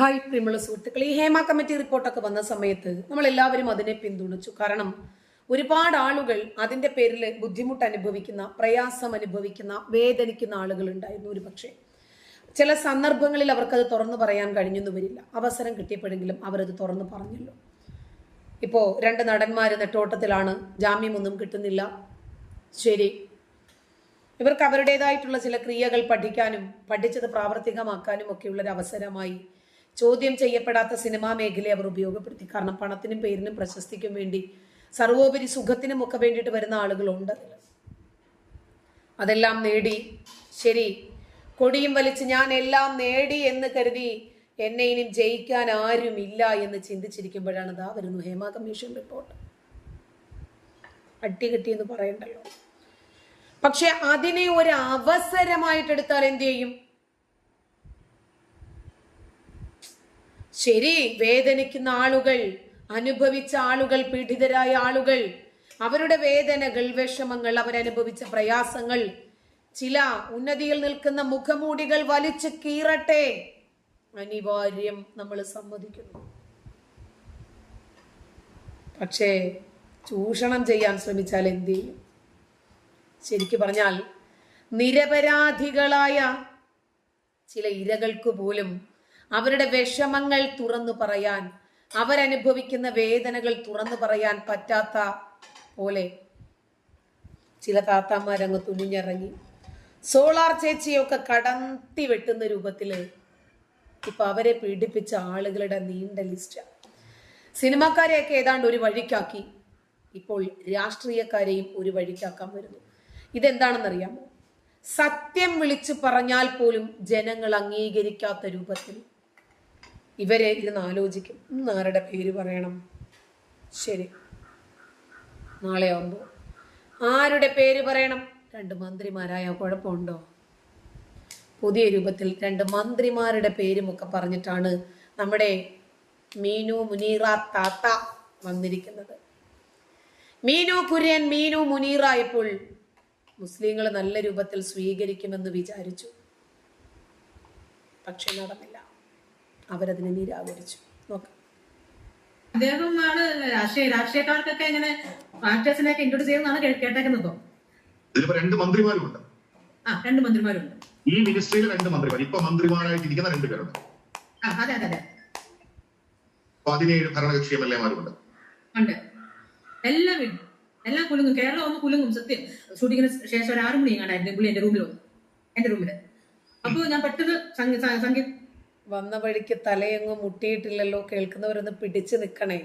Hi പ്രിയമുള്ള സുഹൃത്തുക്കൾ ഈ ഹേമ കമ്മിറ്റി റിപ്പോർട്ടൊക്കെ വന്ന സമയത്ത് നമ്മൾ എല്ലാവരും അതിനെ പിന്തുണച്ചു. കാരണം ഒരുപാട് ആളുകൾ അതിന്റെ പേരിൽ ബുദ്ധിമുട്ട് അനുഭവിക്കുന്ന പ്രയാസം അനുഭവിക്കുന്ന വേദനിക്കുന്ന ആളുകൾ ഉണ്ടായിരുന്നു ഒരു പക്ഷേ ചില സന്ദർഭങ്ങളിൽ അവർക്കത് തുറന്നു പറയാൻ കഴിഞ്ഞെന്ന് വരില്ല. അവസരം കിട്ടിയപ്പോഴെങ്കിലും അവരത് തുറന്നു പറഞ്ഞല്ലോ. ഇപ്പോൾ രണ്ട് നടന്മാർ നെട്ടോട്ടത്തിലാണ് ജാമ്യമൊന്നും കിട്ടുന്നില്ല. ശരി. ഇവർക്ക് അവരുടേതായിട്ടുള്ള ചില ക്രിയകൾ പഠിക്കാനും പഠിച്ചത് പ്രാവർത്തികമാക്കാനും ഒക്കെയുള്ളൊരു അവസരമായി ചോദ്യം ചെയ്യപ്പെടാത്ത സിനിമാ മേഖലയെ അവർ ഉപയോഗപ്പെടുത്തി. കാരണം പണത്തിനും പേരിനും പ്രശസ്തിക്കും വേണ്ടി സർവോപരി സുഖത്തിനും ഒക്കെ വേണ്ടിയിട്ട് വരുന്ന ആളുകളുണ്ട് അതെല്ലാം നേടി ശരി കൊടിയും വലിച്ച് ഞാൻ എല്ലാം നേടി എന്ന് കരുതി എന്നെ ഇനിയും ജയിക്കാൻ ഇല്ല എന്ന് ചിന്തിച്ചിരിക്കുമ്പോഴാണ് ഇതാ വരുന്നു ഹേമ കമ്മീഷൻ റിപ്പോർട്ട്. അട്ടി എന്ന് പറയണ്ടല്ലോ. പക്ഷെ അതിനെ ഒരു അവസരമായിട്ട് എടുത്താൽ എന്ത് ചെയ്യും? ശരി വേദനിക്കുന്ന ആളുകൾ അനുഭവിച്ച ആളുകൾ പീഡിതരായ ആളുകൾ അവരുടെ വേദനകൾ വിഷമങ്ങൾ അവരനുഭവിച്ച പ്രയാസങ്ങൾ ചില ഉന്നതിയിൽ നിൽക്കുന്ന മുഖമൂടികൾ വലിച്ചു കീറട്ടെ. അനിവാര്യം നമ്മൾ സമ്മതിക്കുന്നു. പക്ഷേ ചൂഷണം ചെയ്യാൻ ശ്രമിച്ചാൽ എന്ത് ചെയ്യും? ശരിക്കു പറഞ്ഞാൽ നിരപരാധികളായ ചില ഇരകൾക്ക് പോലും അവരുടെ വിഷമങ്ങൾ തുറന്നു പറയാൻ അവരനുഭവിക്കുന്ന വേദനകൾ തുറന്നു പറയാൻ പറ്റാത്ത പോലെ. ചില താത്താമാരങ്ങ് തുനിഞ്ഞിറങ്ങി. സോളാർ ചേച്ചിയൊക്കെ കടത്തി വെട്ടുന്ന രൂപത്തിൽ ഇപ്പൊ അവരെ പീഡിപ്പിച്ച ആളുകളുടെ നീണ്ട ലിസ്റ്റ്. സിനിമാക്കാരെയൊക്കെ ഏതാണ്ട് ഒരു വഴിക്കാക്കി. ഇപ്പോൾ രാഷ്ട്രീയക്കാരെയും ഒരു വഴിക്കാക്കാൻ വരുന്നു. ഇതെന്താണെന്നറിയാമോ? സത്യം വിളിച്ചു പറഞ്ഞാൽ പോലും ജനങ്ങൾ അംഗീകരിക്കാത്ത രൂപത്തിൽ ഇവരെ ഇരുന്ന് ആലോചിക്കും. ഇന്ന് ആരുടെ പേര് പറയണം? ശരി. നാളെ ആവുമ്പോൾ ആരുടെ പേര് പറയണം? രണ്ട് മന്ത്രിമാരായ കുഴപ്പമുണ്ടോ? പുതിയ രൂപത്തിൽ രണ്ട് മന്ത്രിമാരുടെ പേരുമൊക്കെ പറഞ്ഞിട്ടാണ് നമ്മുടെ മീനു മുനീറ താത്ത വന്നിരിക്കുന്നത്. മീനു കുര്യൻ മീനു മുനീറ ഇപ്പോൾ മുസ്ലിങ്ങൾ നല്ല രൂപത്തിൽ സ്വീകരിക്കുമെന്ന് വിചാരിച്ചു. പക്ഷെ നടന്നില്ല. അവരതിനെ നിരാകരിച്ചു. നോക്കാം. അദ്ദേഹമാണ് രാഷ്ട്രീയ രാഷ്ട്രീയക്കാർക്കൊക്കെ ഇങ്ങനെ ആക്ടേഴ്സിനെയൊക്കെ ഇൻട്രോഡ്യൂസ് ചെയ്യുന്നതാണ് കേട്ടേക്കുന്നത്. ഇതിലിപ്പോ രണ്ട് മന്ത്രിമാരുണ്ട്. ആ രണ്ട് മന്ത്രിമാരുണ്ട്. ഈ മിനിസ്ട്രിയിലെ രണ്ട് മന്ത്രിമാർ ഇപ്പൊ മന്ത്രിമാരായിട്ട് ഇരിക്കുന്ന രണ്ട് പേരുണ്ട്. ആ അതെ അതെ അതെ. പതിനേഴ് ഭരണകക്ഷി എം എൽ എമാരുണ്ട്. ഉണ്ട്. എല്ലാം വീണ്ടും എല്ലാം കുലുങ്ങും കേരളം ഒന്ന് കുലുങ്ങും സത്യം. ഷൂട്ടിങ്ങിന് ശേഷം ഒരു ആറ് മണി കണ്ടായിരുന്നു പുള്ളി എന്റെ റൂമിൽ വന്നു. എന്റെ റൂമിൽ. അപ്പൊ ഞാൻ പെട്ടെന്ന് സംഗീത് വന്ന വഴിക്ക് തലയെങ്ങും മുട്ടിയിട്ടില്ലല്ലോ കേൾക്കുന്നവരൊന്ന് പിടിച്ചു നിൽക്കണേ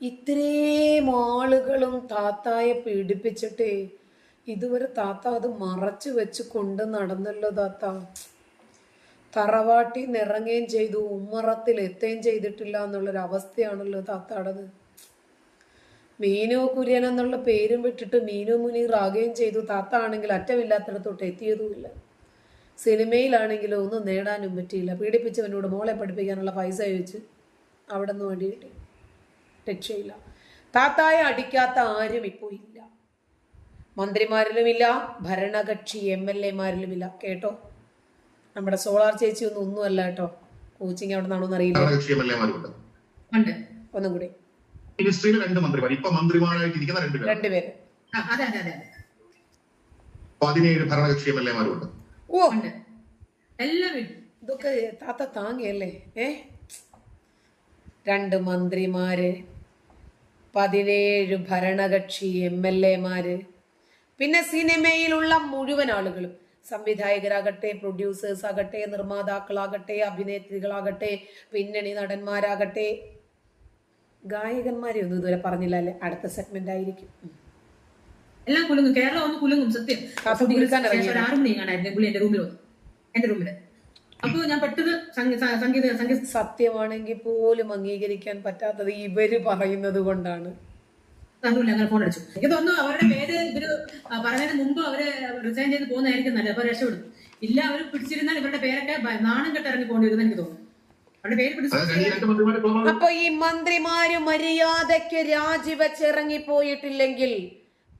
ഇത്രയും ആളുകളും താത്തായെ പീഡിപ്പിച്ചിട്ടേ ഇതുവരെ താത്ത അത് മറച്ചു വെച്ച് കൊണ്ട് നടന്നല്ലോ താത്ത. തറവാട്ടി നിറങ്ങുകയും ചെയ്തു ഉമ്മറത്തിൽ എത്തുകയും ചെയ്തിട്ടില്ല എന്നുള്ളൊരു അവസ്ഥയാണല്ലോ താത്താടത്. മീനു കുര്യൻ എന്നുള്ള പേരും വിട്ടിട്ട് മീനു മുനീർ ആകുകയും ചെയ്തു. താത്ത ആണെങ്കിൽ അറ്റമില്ലാത്തിടത്തോട്ട് എത്തിയതുമില്ല. സിനിമയിലാണെങ്കിലോ ഒന്നും നേടാനും പറ്റിയില്ല. പീഡിപ്പിച്ചവനോട് മോളെ പഠിപ്പിക്കാനുള്ള പൈസ ചോദിച്ച് അവിടെ നിന്ന് വേണ്ടി കിട്ടി. രക്ഷയില്ല. താത്തായെ അടിക്കാത്ത ആരും ഇപ്പോൾ ഇല്ല. മന്ത്രിമാരിലുമില്ല ഭരണകക്ഷി എം എൽ എമാരിലുമില്ല. കേട്ടോ? നമ്മുടെ സോളാർ ചേച്ചി ഒന്നും ഒന്നുമല്ല കേട്ടോ. കോച്ചിങ് അവിടെ നിന്നാണോ അറിയില്ല ഭരണകക്ഷി എം ഉണ്ട്. ഒന്നും കൂടി. മിനിസ്ട്രിയിൽ രണ്ട് മന്ത്രിമാർ. ഇപ്പൊ രണ്ടുപേര് ആ അതെ അതെ അതെ അതെ. പതിനേഴ് ഭരണകക്ഷി എം എൽ എമാരുണ്ട്. ഓ എല്ലാം ഇതൊക്കെ താത്ത താങ്ങിയല്ലേ? ഏ? രണ്ട് മന്ത്രിമാര് പതിനേഴ് ഭരണകക്ഷി എം എൽ എമാര് പിന്നെ സിനിമയിലുള്ള മുഴുവൻ ആളുകളും. സംവിധായകരാകട്ടെ പ്രൊഡ്യൂസേഴ്സ് ആകട്ടെ നിർമ്മാതാക്കളാകട്ടെ അഭിനേത്രികളാകട്ടെ പിന്നണി നടന്മാരാകട്ടെ. ഗായകന്മാരെ ഒന്നും ഇതുവരെ പറഞ്ഞില്ല അല്ലേ? അടുത്ത സെഗ്മെന്റ് ആയിരിക്കും. എല്ലാം കുലുങ്ങും. കേരളം ഒന്ന് കുലുങ്ങും സത്യം? ആറ് മണി കാണായിരുന്നു പുള്ളി എന്റെ റൂമിൽ വന്നു എന്റെ റൂമിൽ. അപ്പൊ ഞാൻ പെട്ടെന്ന് സംഗീത സംഗീത സത്യമാണെങ്കിൽ പോലും അംഗീകരിക്കാൻ പറ്റാത്തത് ഇവർ പറയുന്നത് കൊണ്ടാണ്. കണ്ടൂല്ല അങ്ങനെ ഫോൺ അടിച്ചു. എനിക്ക് തോന്നുന്നു അവരുടെ പേര് ഇവർ പറഞ്ഞതിന് മുമ്പ് അവർ റിസൈൻ ചെയ്ത് പോകുന്നതായിരിക്കും നല്ലത്. അപ്പൊ രക്ഷപ്പെടും. ഇല്ല അവർ പിടിച്ചിരുന്നാൽ ഇവരുടെ പേരൊക്കെ നാണം കെട്ടിറങ്ങി പോകേണ്ടി വരുന്ന എനിക്ക് തോന്നുന്നു. അവരുടെ പേര് പിടിച്ചു അപ്പൊ ഈ മന്ത്രിമാര് മര്യാദയ്ക്ക് രാജിവെച്ചിറങ്ങിപ്പോയിട്ടില്ലെങ്കിൽ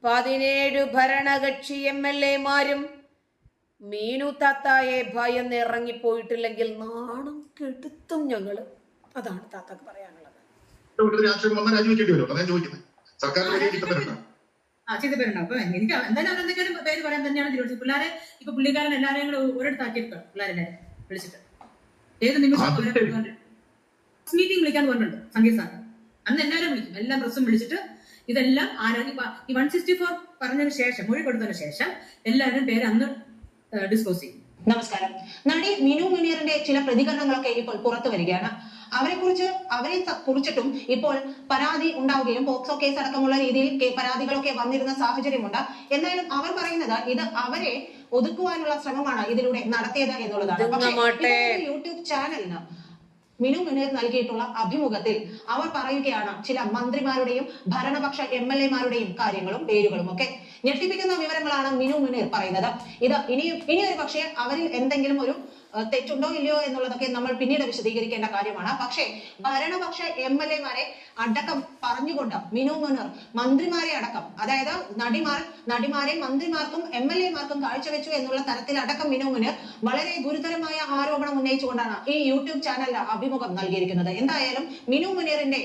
പതിനേഴ് ഭരണകക്ഷി എം എൽ എമാരും മീനു താത്തായെ ഭയന്ന് ഇറങ്ങിപ്പോയിട്ടില്ലെങ്കിൽ നാണം കെടുത്തും ഞങ്ങൾ. അതാണ് താത്താക്ക് പറയാനുള്ളത്. എനിക്ക് എന്തായാലും അവരെന്തെങ്കിലും പേര് പറയാൻ തന്നെയാണ് തീരുമാനിച്ചത് പിള്ളേരെ ഇപ്പൊ പുള്ളിക്കാരൻ എല്ലാരെയും കൂടെ ഒരിടത്താക്കിയിരിക്കുക പിള്ളേരെ വിളിച്ചിട്ട്. ഏത് നിമിഷം മീറ്റിംഗ് വിളിക്കാൻ പറഞ്ഞിട്ടുണ്ട് സംഗീത് സാർ അന്ന് എല്ലാവരും വിളിക്കും. എല്ലാ പ്രസ്സും വിളിച്ചിട്ട് ഇതെല്ലാം ആരാധി ഈ വൺ സിക്സ്റ്റി ഫോർ പറഞ്ഞതിന് ശേഷം മൊഴി കൊടുത്തതിന് ശേഷം എല്ലാവരും പേര് അന്ന് ഡിസ്പോസ് ചെയ്യും. നമസ്കാരം. നടി മിനു മുനീറിന്റെ ചില പ്രതികരണങ്ങളൊക്കെ ഇപ്പോൾ പുറത്തു വരികയാണ്. അവരെ കുറിച്ച് അവരെ കുറിച്ചിട്ടും ഇപ്പോൾ പരാതി ഉണ്ടാവുകയും പോക്സോ കേസ് അടക്കമുള്ള രീതിയിൽ കേ- പരാതികളൊക്കെ വന്നിരുന്ന സാഹചര്യമുണ്ട്. എന്തായാലും അവർ പറയുന്നത് ഇത് അവരെ ഒതുക്കുവാനുള്ള ശ്രമമാണ് ഇതിലൂടെ നടത്തിയത് എന്നുള്ളതാണ്. യൂട്യൂബ് ചാനലിന് മിനു മുനീർ നൽകിയിട്ടുള്ള അഭിമുഖത്തിൽ അവർ പറയുകയാണ് ചില മന്ത്രിമാരുടെയും ഭരണപക്ഷ എം എൽ എമാരുടെയും കാര്യങ്ങളും പേരുകളും ഒക്കെ. ഞെട്ടിപ്പിക്കുന്ന വിവരങ്ങളാണ് മിനു മുനീർ പറയുന്നത്. ഇത് ഇനിയും ഇനി ഒരു പക്ഷേ അവരിൽ എന്തെങ്കിലും ഒരു തെറ്റുണ്ടോ ഇല്ലയോ എന്നുള്ളതൊക്കെ നമ്മൾ പിന്നീട് വിശദീകരിക്കേണ്ട കാര്യമാണ്. പക്ഷേ ഭരണപക്ഷ എം എൽ എമാരെ അടക്കം പറഞ്ഞുകൊണ്ട് മിനു മുനീർ മന്ത്രിമാരെ അടക്കം അതായത് നടിമാർ നടിമാരെ മന്ത്രിമാർക്കും എം എൽ എമാർക്കും കാഴ്ചവെച്ചു എന്നുള്ള തരത്തിൽ അടക്കം മിനു മുനീർ വളരെ ഗുരുതരമായ ആരോപണം ഉന്നയിച്ചുകൊണ്ടാണ് ഈ യൂട്യൂബ് ചാനലിന് അഭിമുഖം നൽകിയിരിക്കുന്നത്. എന്തായാലും മിനു മുനീറിന്റെ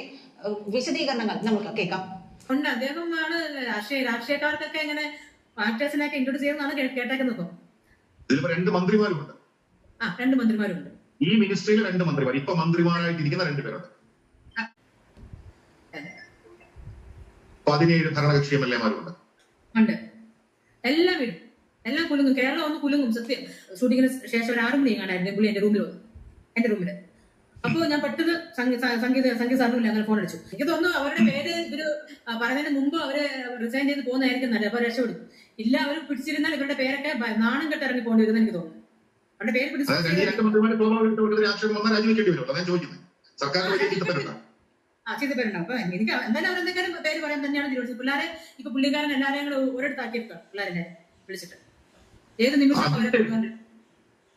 വിശദീകരണങ്ങൾ നമുക്ക് കേൾക്കാം. ഉണ്ട്. അദ്ദേഹമാണ് രാഷ്ട്രീയ രാഷ്ട്രീയക്കാർക്കൊക്കെ ഇങ്ങനെ ആക്ടേഴ്സിനൊക്കെ ഇൻട്രോഡ്യൂസ് ചെയ്യുന്നതാണ് കേട്ടേക്കുന്നത് ഇപ്പം. ഇതിലിപ്പോ രണ്ട് മന്ത്രിമാരുണ്ട് ആ രണ്ട് മന്ത്രിമാരുണ്ട്. ഈ മിനിസ്ട്രിയിൽ രണ്ട് മന്ത്രിമാർ. ഇപ്പൊ മന്ത്രിമാരായിട്ടിരിക്കുന്ന രണ്ടുപേരുണ്ട് പതിനേഴ് ഭരണകക്ഷി എം എൽ എമാരുണ്ട്. ഉണ്ട്. എല്ലാം വീടും എല്ലാം കുലുങ്ങും കേരളം ഒന്ന് കുലുങ്ങും. സത്യം ഷൂട്ടിങ്ങിന് ശേഷം ഒരു ആറ് മണി കാണായിരുന്നു പുള്ളി എന്റെ റൂമിൽ വന്നു എന്റെ റൂമിൽ അപ്പൊ ഞാൻ പെട്ടെന്ന് സംഗീത സംഗീത സാറിനില്ല അങ്ങനെ ഫോൺ അടിച്ചു. എനിക്ക് തോന്നുന്നു അവരുടെ പേര് ഇവർ പറഞ്ഞതിന് മുമ്പ് അവർ റിസൈൻ ചെയ്ത് പോകുന്നതായിരിക്കും നല്ലത്. അപ്പൊ രക്ഷപ്പെടും. ഇല്ല അവർ പിടിച്ചിരുന്നാൽ ഇവരുടെ പേരൊക്കെ നാണം കെട്ടിറങ്ങി പോകേണ്ടി വരുമെന്ന് എനിക്ക് തോന്നുന്നു. അപ്പൊ എനിക്ക് എന്തായാലും അവരെന്തെങ്കിലും പേര് പറയാൻ തന്നെയാണ് തീരുമാനിച്ചത് പിള്ളേരെ ഇപ്പൊ പുള്ളിക്കാരൻ എല്ലാരെയും കൂടെ ഒരിടത്താക്കിയിരിക്കുക പിള്ളേരെ വിളിച്ചിട്ട്. ഏത് നിമിഷം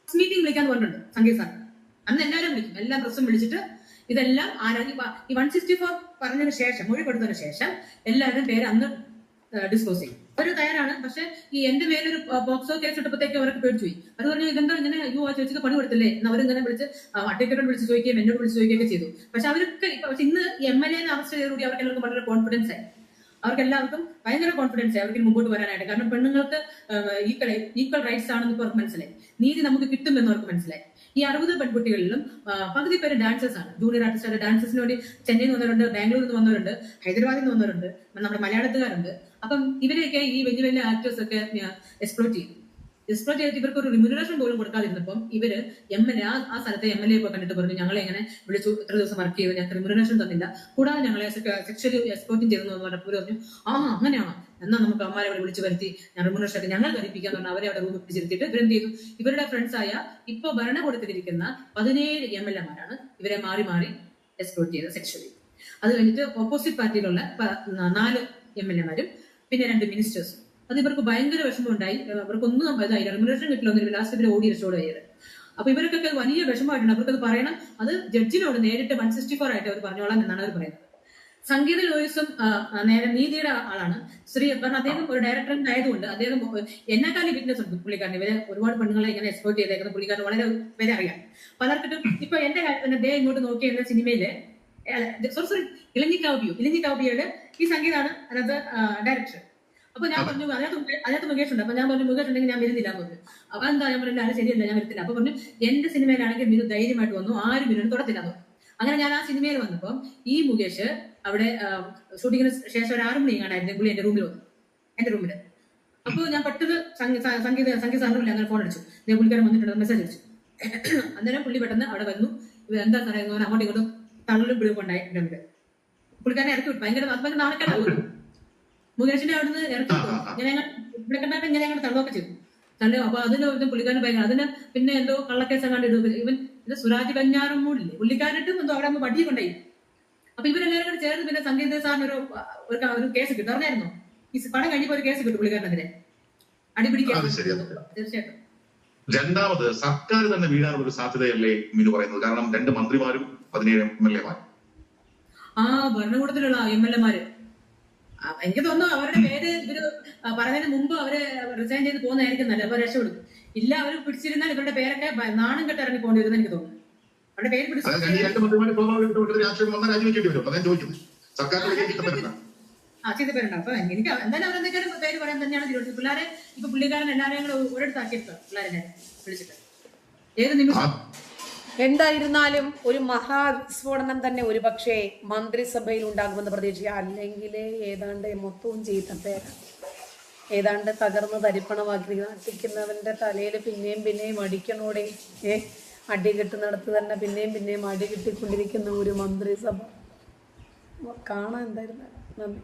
മീറ്റിംഗ് വിളിക്കാൻ പറഞ്ഞിട്ടുണ്ട് സംഗീത് സാർ. അന്ന് എല്ലാവരും വിളിക്കും. എല്ലാം പ്രസ്സും വിളിച്ചിട്ട് ഇതെല്ലാം ആരാധി ഈ വൺ സിക്സ്റ്റി ഫോർ പറഞ്ഞതിന് ശേഷം മൊഴി കൊടുത്തതിന് ശേഷം എല്ലാവരും പേര് അന്ന് ഡിസ്പോസ് ചെയ്യും. അവർ തയ്യാറാണ് പക്ഷെ ഈ എന്റെ മേലൊരു ബോക്സോ കേസ് ഇട്ടപ്പോഴത്തേക്ക് അവർക്ക് പേടിച്ചു പോയി അത് പറഞ്ഞു ഇതെന്താ ഇങ്ങനെ യു ആ ചേച്ചിക്ക് പണി കൊടുത്തില്ലേ? എന്ന് അവരിങ്ങനെ വിളിച്ച് അഡ്വക്കേറ്റോട് വിളിച്ച് ചോദിക്കുകയും എന്നോട് വിളിച്ച് ചോദിക്കുകയൊക്കെ ചെയ്തു. പക്ഷെ അവർക്ക് പക്ഷെ ഇന്ന് എം എൽ എനെ അറസ്റ്റ് അവർക്ക് എല്ലാവർക്കും വളരെ കോൺഫിഡൻസ് ആയി. അവർക്ക് എല്ലാവർക്കും ഭയങ്കര കോൺഫിഡൻസ് ആയി അവർക്ക് മുമ്പോട്ട് വരാനായിട്ട്. കാരണം പെണ്ണുങ്ങൾക്ക് ഈക്വൽ ഈക്വൽ റൈറ്റ്സ് ആണെന്ന് അവർക്ക് മനസ്സിലായി. നീതി നമുക്ക് കിട്ടുമെന്ന് അവർക്ക് മനസ്സിലായി. ഈ അറുപത് പെൺകുട്ടികളിലും പകുതി പേര് ഡാൻസേഴ്സ് ആണ്. ജൂനിയർ ആർട്ടിസ്റ്റ് ഡാൻസേഴ്സിന് വേണ്ടി ചെന്നൈയിൽ നിന്ന് വന്നവരുണ്ട് ബാംഗ്ലൂരിൽ നിന്ന് വന്നവരുണ്ട് ഹൈദരാബാദിൽ നിന്ന് വന്നവരുണ്ട് നമ്മുടെ മലയാളത്തുകാരുണ്ട്. അപ്പം ഇവരെയൊക്കെ ഈ വലിയ വലിയ ആക്ടേഴ്സ് ഒക്കെ എക്സ്പ്ലോർ ചെയ്യും. എക്സ്പ്ലോർ ചെയ്തിട്ട് ഇവർക്ക് ഒരു റിമ്യൂണറേഷൻ പോലും കൊടുക്കാതിരുന്നപ്പം ഇവർ എം എൽ എ ആ സ്ഥലത്തെ എം എൽ എ ഒക്കെ കണ്ടിട്ട് പറഞ്ഞു ഞങ്ങളെ എങ്ങനെ വിളിച്ചു ഇത്ര ദിവസം വർക്ക് ചെയ്തു ഞങ്ങൾക്ക് റിമ്യൂണറേഷൻ തന്നില്ല. കൂടാതെ ഞങ്ങളെ സെക്ഷലി എക്സ്പോർട്ടിങ് ചെയ്തു എന്ന് പറഞ്ഞപ്പോൾ പറഞ്ഞു ആ അങ്ങനെയാണോ. എന്നാ നമുക്ക് അമ്മമാരെ അവിടെ വിളിച്ചു വരുത്തി റിമ്യൂണറേഷൻ ഒക്കെ ഞങ്ങൾ ധരിപ്പിക്കാന്ന് പറഞ്ഞാൽ അവരെ അവിടെ റൂമിൽ പിടിച്ചിരുത്തിയിട്ട് ഇവരെന്ത് ചെയ്തു? ഇവരുടെ ഫ്രണ്ട്സായ ആയ ഭരണ കൊടുത്തിരിക്കുന്ന പതിനേഴ് എം എൽ എമാരാണ് ഇവരെ മാറി മാറി എക്സ്പ്ലോർ ചെയ്തത് സെക്ഷലി അത് കഴിഞ്ഞിട്ട് ഓപ്പോസിറ്റ് പാർട്ടിയിലുള്ള നാല് എം എൽ എമാരും പിന്നെ രണ്ട് മിനിസ്റ്റേഴ്സും അത് ഇവർക്ക് ഭയങ്കര വിഷമമുണ്ടായി. അവർക്കൊന്നും ഇതായി. റെമുനറേഷൻ കിട്ടില്ല ലാസ്റ്റ് ഇവർ ഓടി രക്ഷോടുകയത് അപ്പൊ ഇവർക്കൊക്കെ വലിയ വിഷമമായിട്ടുണ്ട്. അവർക്കത് പറയണം. അത് ജഡ്ജിനോട് നേരിട്ട് വൺ സിക്സ്റ്റി ഫോർ ആയിട്ട് അവർ പറഞ്ഞോളാം എന്നാണ് അവർ പറയുന്നത്. സംഗീത ലോയിസും നേരെ നീതിയുടെ ആളാണ്. ശ്രീ കാരണം അദ്ദേഹം ഒരു ഡയറക്ടറിന്റെ ആയതുകൊണ്ട് അദ്ദേഹം എന്നെക്കാളും വിറ്റ്നസ് ഉണ്ട് പുള്ളിക്കാരൻ ഇവരെ ഒരുപാട് പെണ്ണുങ്ങളെ ഇങ്ങനെ എക്സ്പോർട്ട് ചെയ്തേക്കുന്ന പുള്ളിക്കാരൻ വളരെ പേരെ അറിയാം. പലർക്കിട്ടും ഇപ്പൊ എന്റെ കാര്യത്തിന് അദ്ദേഹം ഇങ്ങോട്ട് നോക്കിയ എന്ന സിനിമയിൽ സോറി സോറി ഇലഞ്ഞിക്കാവ്യൂ ഇലഞ്ഞിക്കാവ്യയുടെ ഈ സംഗീതമാണ് അതിനകത്ത് ഡയറക്ടർ അപ്പൊ ഞാൻ പറഞ്ഞു അതിനകത്ത് അതിനകത്ത് മുകേഷ് ഉണ്ട് അപ്പൊ ഞാൻ പറഞ്ഞു മുകേഷ് ഉണ്ടെങ്കിൽ ഞാൻ വരുന്നില്ല പറഞ്ഞു. അപ്പൊ എന്താ ഞാൻ പറഞ്ഞു ആരും ശരിയല്ല ഞാൻ വരത്തില്ല അപ്പൊ പറഞ്ഞു എന്റെ സിനിമയിലാണെങ്കിൽ മിനു ധൈര്യമായിട്ട് വന്നു ആരും മിനു തുടത്തില്ല. അങ്ങനെ ഞാൻ ആ സിനിമയിൽ വന്നപ്പോൾ ഈ മുകേഷ് അവിടെ ഷൂട്ടിങ്ങിന് ശേഷം ഒരു ആറ് മണി കാണായിരുന്നു പുള്ളി എന്റെ റൂമിൽ വന്നു. എന്റെ റൂമിൽ അപ്പോൾ ഞാൻ പെട്ടെന്ന് സംഗീത സംഗീത സാറിന് അങ്ങനെ ഫോൺ അടിച്ചു. ഞാൻ പുള്ളിക്കാരൻ വന്നിട്ടുണ്ട് മെസ്സേജ് അടിച്ചു. അന്നേരം പുള്ളി പെട്ടെന്ന് അവിടെ വന്നു. എന്താ സാറേ എന്ന് അങ്ങോട്ടും ഇങ്ങോട്ടും തള്ളലും പിടിവും ഉണ്ടായി പുള്ളിക്കാരനെ ഇറക്കി വിട്ടു. ഭയങ്കര ഭയങ്കര മുകേഷിനെ അവിടുന്ന് ഇറക്കി ഇങ്ങനെ ഇവിടെ കണ്ടായിട്ട് ഇങ്ങനെ ഞങ്ങൾ തള്ളുകയൊക്കെ ചെയ്തു. തള്ളി അപ്പൊ അതിന് പുള്ളിക്കാരൻ ഭയങ്കര അതിന് പിന്നെ എന്തോ കള്ളക്കേസം കണ്ട് ഇടുക ഇവൻ ഇത് സുരാജ് കഞ്ഞാറും മൂടില്ലേ? പുള്ളിക്കാരട്ടും എന്തോ അവിടെ വടിയെ കൊണ്ടായി അപ്പൊ ഇവരെല്ലാവരും കൂടെ ചേർന്ന് പിന്നെ സംഗീത സാറിന് ഒരു ഒരു കേസ് കിട്ടും. അറിഞ്ഞായിരുന്നോ? ഈ പടം കഴിഞ്ഞപ്പോ ഒരു കേസ് കിട്ടും പുള്ളിക്കാരനെതിരെ. അടിപിടി അത് കേസ് ശരിയാണ്. തീർച്ചയായിട്ടും. രണ്ടാമത് സർക്കാർ തന്നെ വീഴാനുള്ള ഒരു സാധ്യതയല്ലേ മിനു പറയുന്നത്? കാരണം രണ്ട് മന്ത്രിമാരും പതിനേഴ് എം എൽ എമാരും. ആ ഭരണകൂടത്തിലുള്ള എം എൽ എമാര്. എനിക്ക് തോന്നുന്നു അവരുടെ പേര് ഇവർ പറയുന്നതിന് പറഞ്ഞതിന് മുമ്പ് അവർ റിസൈൻ ചെയ്ത് പോകുന്നതായിരിക്കും നല്ല അപ്പൊ രക്ഷപ്പെടും. ഇല്ല അവർ പിടിച്ചിരുന്നാൽ ഇവരുടെ പേരൊക്കെ നാണം കെട്ട് ഇറങ്ങി പോകേണ്ടി വരുമെന്ന് എനിക്ക് തോന്നുന്നു. അവരുടെ പേര് പിടിച്ച് ആ അപ്പൊ എനിക്ക് എന്തായാലും അവരെന്തൊക്കെയാണ് പേര് പറയാൻ തന്നെയാണ് തീരുമാനിച്ചത് പിള്ളേരെ ഇപ്പൊ പുള്ളിക്കാരൻ എല്ലാവരെയും കൂടെ ഒരിടത്താക്കിയിട്ട് പിള്ളേരെ വിളിച്ചിട്ട്. ഏത് നിമിഷം? എന്തായിരുന്നാലും ഒരു മഹാസ്ഫോടനം തന്നെ ഒരു പക്ഷേ മന്ത്രിസഭയിൽ ഉണ്ടാകുമെന്ന് പ്രതീക്ഷിക്കുക. അല്ലെങ്കിൽ ഏതാണ്ട് മൊത്തവും പേരാണ് ഏതാണ്ട് തകർന്ന് തരിപ്പണമാക്കി അടിക്കുന്നവന്റെ തലയിൽ പിന്നെയും പിന്നെയും അടിക്കണോടെ ഏ അടി കിട്ടുന്നിടത്ത് തന്നെ പിന്നെയും പിന്നെയും അടി കിട്ടിക്കൊണ്ടിരിക്കുന്ന ഒരു മന്ത്രിസഭ. കാണാൻ എന്തായിരുന്നാലും നന്ദി.